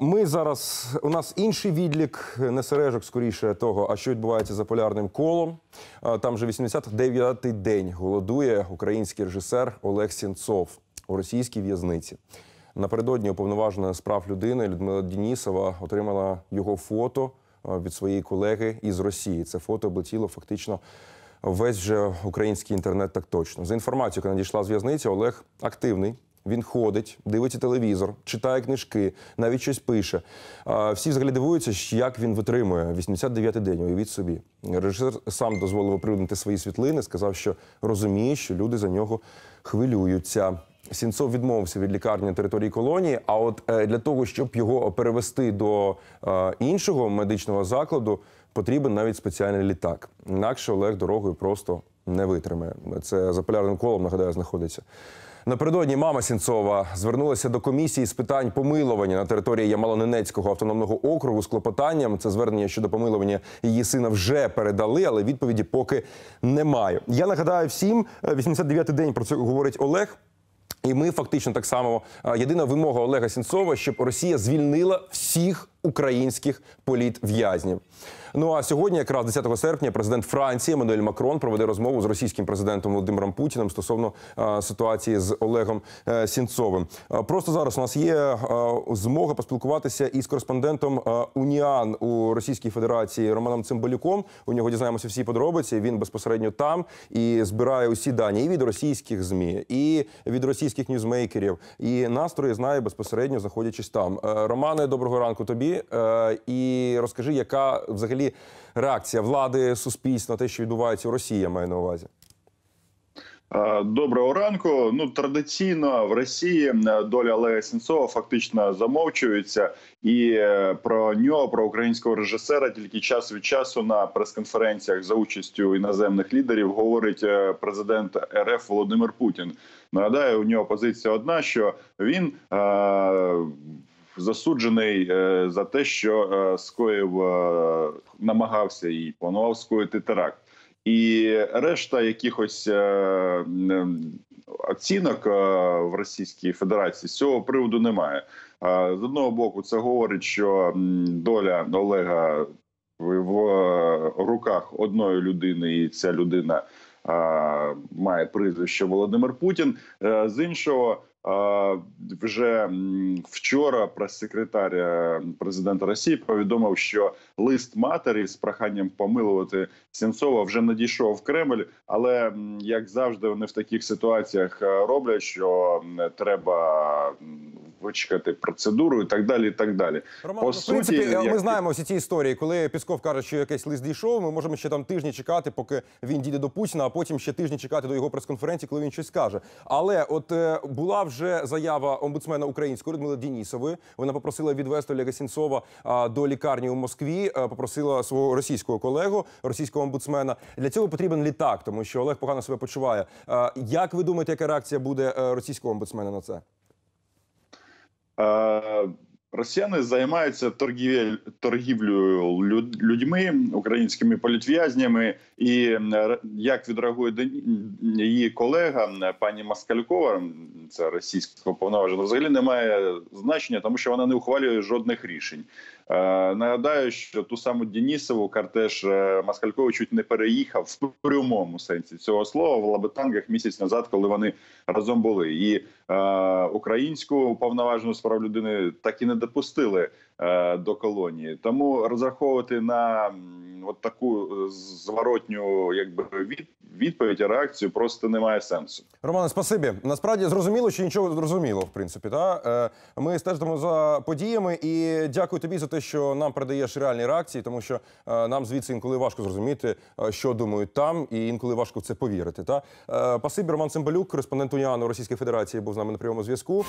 Ми зараз у нас інший відлік, не сережок, скоріше того, а що відбувається за полярним колом. Там вже 89-й день голодує український режисер Олег Сінцов у російській в'язниці. Напередодні уповноважена з прав людини Людмила Дінісова отримала його фото від своєї колеги із Росії. Це фото облетіло фактично весь вже український інтернет так точно. За інформацією, яка надійшла з в'язниці, Олег активний. Він ходить, дивиться телевізор, читає книжки, навіть щось пише. Всі взагалі дивуються, як він витримує 89-й день. Уявіть собі. Режисер сам дозволив оприлюднити свої світлини, сказав, що розуміє, що люди за нього хвилюються. Сінцов відмовився від лікарні території колонії. А от е, для того, щоб його перевести до е, іншого медичного закладу, потрібен навіть спеціальний літак. Інакше Олег дорогою просто не витримає. Це за полярним колом, нагадаю, знаходиться. Напередодні мама Сінцова звернулася до комісії з питань помилування на території Ямало-Ненецького автономного округу з клопотанням. Це звернення щодо помилування її сина вже передали, але відповіді поки немає. Я нагадаю всім, е, 89-й день про це говорить Олег. І ми фактично так само е, єдина вимога Олега Сінцова, щоб Росія звільнила всіх українських політв'язнів. Ну а сьогодні, якраз 10 серпня, президент Франції Еммануель Макрон проведе розмову з російським президентом Володимиром Путіним стосовно е, ситуації з Олегом е, Сінцовим. Е, просто зараз у нас є змога поспілкуватися із кореспондентом Уніан у Російській Федерації Романом Цимбалюком. У нього дізнаємося всі подробиці. Він безпосередньо там і збирає усі дані і від російських змі, і від російських ньюзмейкерів. І настрої знає безпосередньо знаходячись там. Романе, доброго ранку тобі. Е, І розкажи, яка взагалі реакція влади суспільства на те, що відбувається у Росії, я маю на увазі. Е, Доброго ранку. Ну традиційно в Росії е, доля Олега Сенцова фактично замовчується, і про нього, про українського режисера, тільки час від часу на прес-конференціях за участю іноземних лідерів говорить президент РФ Володимир Путін. Нагадаю, у нього позиція одна: що він засуджений е, за те, що е, скоїв, е, намагався і планував скоїти теракт. І решта якихось оцінок в Російській Федерації з цього приводу немає. З одного боку, це говорить, що доля Олега в, руках одної людини, і ця людина має прізвище Володимир Путін. Е, З іншого. Вже вчора прес-секретар е, президента Росії повідомив, що лист матері з проханням помилувати Сенцова вже надійшов в Кремль, але як завжди, вони в таких ситуаціях е, роблять, що треба вичекати процедуру і так далі. І так далі. Роман, По ну, в принципі, суті, ми як- знаємо всі ці історії, коли Пісков каже, що якийсь лист дійшов. Ми можемо ще там тижні чекати, поки він дійде до Путіна, а потім ще тижні чекати до його прес-конференції, коли він щось скаже. Але от е, була вже заява омбудсмена української Людмили Дінісової. Вона попросила відвести Олега Сінцова а, до лікарні у Москві. е, попросила свого російського колегу, російського омбудсмена. Для цього потрібен літак, тому що Олег погано себе почуває. Е, як ви думаєте, яка реакція буде е, російського омбудсмена на це? Росіяни займаються торгівель, торгівлею люд- людьми, українськими політв'язнями, і е, як відреагує її колега пані Маскалькова, це російського повноважена, взагалі не має значення, тому що вона не ухвалює жодних рішень. Е, Нагадаю, що ту саму Денісову картеж е, чуть не переїхав в прямому сенсі цього слова в Лабетангах місяць назад, коли вони разом були. І е, українську повноважену справ людини так і не допустили до колонії. Тому розраховувати на от таку е, зворотню, якби від, відповідь, реакцію просто немає сенсу. Романе, спасибі. Насправді зрозуміло, що нічого зрозуміло, в принципі. Та? Е, Ми стежимо за подіями і дякую тобі за те, що нам передаєш реальні реакції, тому що е, нам звідси інколи важко зрозуміти, е, що думають там, і інколи важко в це повірити. Та? Е, Спасибі, Роман Цимбалюк, кореспондент Уніану Російської Федерації, був з нами на прямому зв'язку.